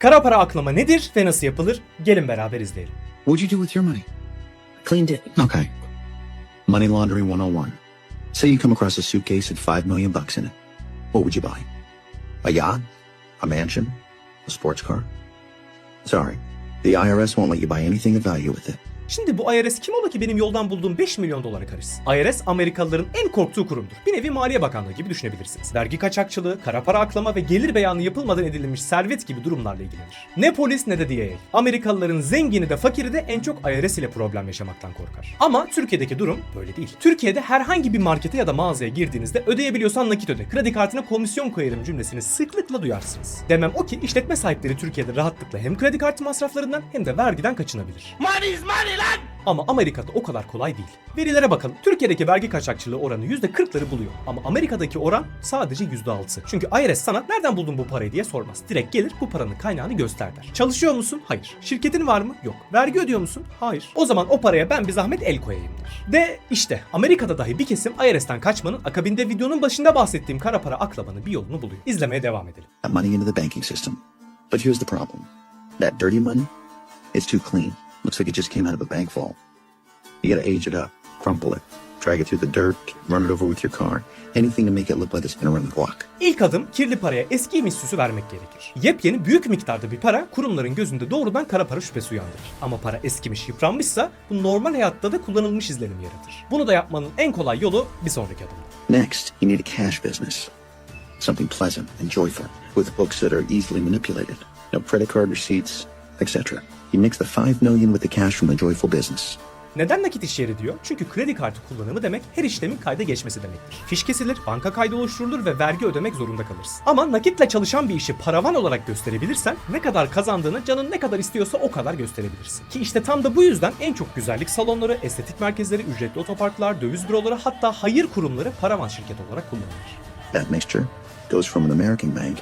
Kara para aklama nedir ve nasıl yapılır? Gelin beraber izleyelim. What'd you do with your money? Cleaned it. Okay. Money laundering 101. Say you come across a suitcase with five million bucks in it. What would you buy? A yacht? A mansion? A sports car? Sorry. The IRS won't let you buy anything of value with it. Şimdi bu IRS kim ola ki benim yoldan bulduğum 5 milyon dolara karışsın? IRS Amerikalıların en korktuğu kurumdur. Bir nevi Maliye Bakanlığı gibi düşünebilirsiniz. Vergi kaçakçılığı, kara para aklama ve gelir beyanı yapılmadan edilmiş servet gibi durumlarla ilgilenir. Ne polis ne de DEA. Amerikalıların zengini de fakiri de en çok IRS ile problem yaşamaktan korkar. Ama Türkiye'deki durum böyle değil. Türkiye'de herhangi bir markete ya da mağazaya girdiğinizde ödeyebiliyorsan nakit öde. Kredi kartına komisyon koyarım cümlesini sıklıkla duyarsınız. Demem o ki işletme sahipleri Türkiye'de rahatlıkla hem kredi kartı masraflarından hem de vergiden kaçınabilir. Ama Amerika'da o kadar kolay değil. Verilere bakalım. Türkiye'deki vergi kaçakçılığı oranı %40'ları buluyor. Ama Amerika'daki oran sadece %6. Çünkü IRS sana nereden buldun bu parayı diye sormaz. Direkt gelir bu paranın kaynağını göster der. Çalışıyor musun? Hayır. Şirketin var mı? Yok. Vergi ödüyor musun? Hayır. O zaman o paraya ben bir zahmet el koyayım der. De işte Amerika'da dahi bir kesim IRS'ten kaçmanın akabinde videonun başında bahsettiğim kara para aklamanın bir yolunu buluyor. İzlemeye devam edelim. Money into the banking system. But here's the problem. That dirty money, it's too clean. Looks like it just came out of a bank vault. You gotta age it up, crumple it, drag it through the dirt, run it over with your car. Anything to make it look like it's been around the block. İlk adım kirli paraya eskiymiş süsü vermek gerekir. Yepyeni büyük miktarda bir para kurumların gözünde doğrudan kara para şüphesi uyandırır. Ama para eskimiş yıpranmışsa bu normal hayatta da kullanılmış izlenim yaratır. Bunu da yapmanın en kolay yolu bir sonraki adımda. Next, you need a cash business. Something pleasant and joyful, with books that are easily manipulated. No credit card receipts, etc. You mix the five million with the cash from the joyful business. Neden nakit iş yeri diyor? Çünkü kredi kartı kullanımı demek her işlemin kayda geçmesi demektir. Fiş kesilir, banka kaydı oluşturulur ve vergi ödemek zorunda kalırsın. Ama nakitle çalışan bir işi paravan olarak gösterebilirsen ne kadar kazandığını canın ne kadar istiyorsa o kadar gösterebilirsin. Ki işte tam da bu yüzden en çok güzellik salonları, estetik merkezleri, ücretli otoparklar, döviz büroları hatta hayır kurumları paravan şirket olarak kullanılır. That mixture goes from an American bank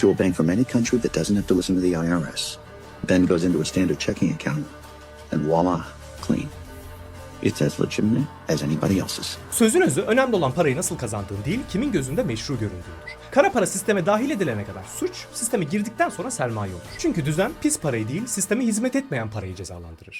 to a bank from any country that doesn't have to listen to the IRS. Then goes into a standard checking account, and voila, clean. It's as legitimate as anybody else's. Sözün özü önemli olan parayı nasıl kazandığın değil, kimin gözünde meşru göründüğüdür. Kara para sisteme dahil edilene kadar suç, sisteme girdikten sonra sermaye olur. Çünkü düzen pis parayı değil, sisteme hizmet etmeyen parayı cezalandırır.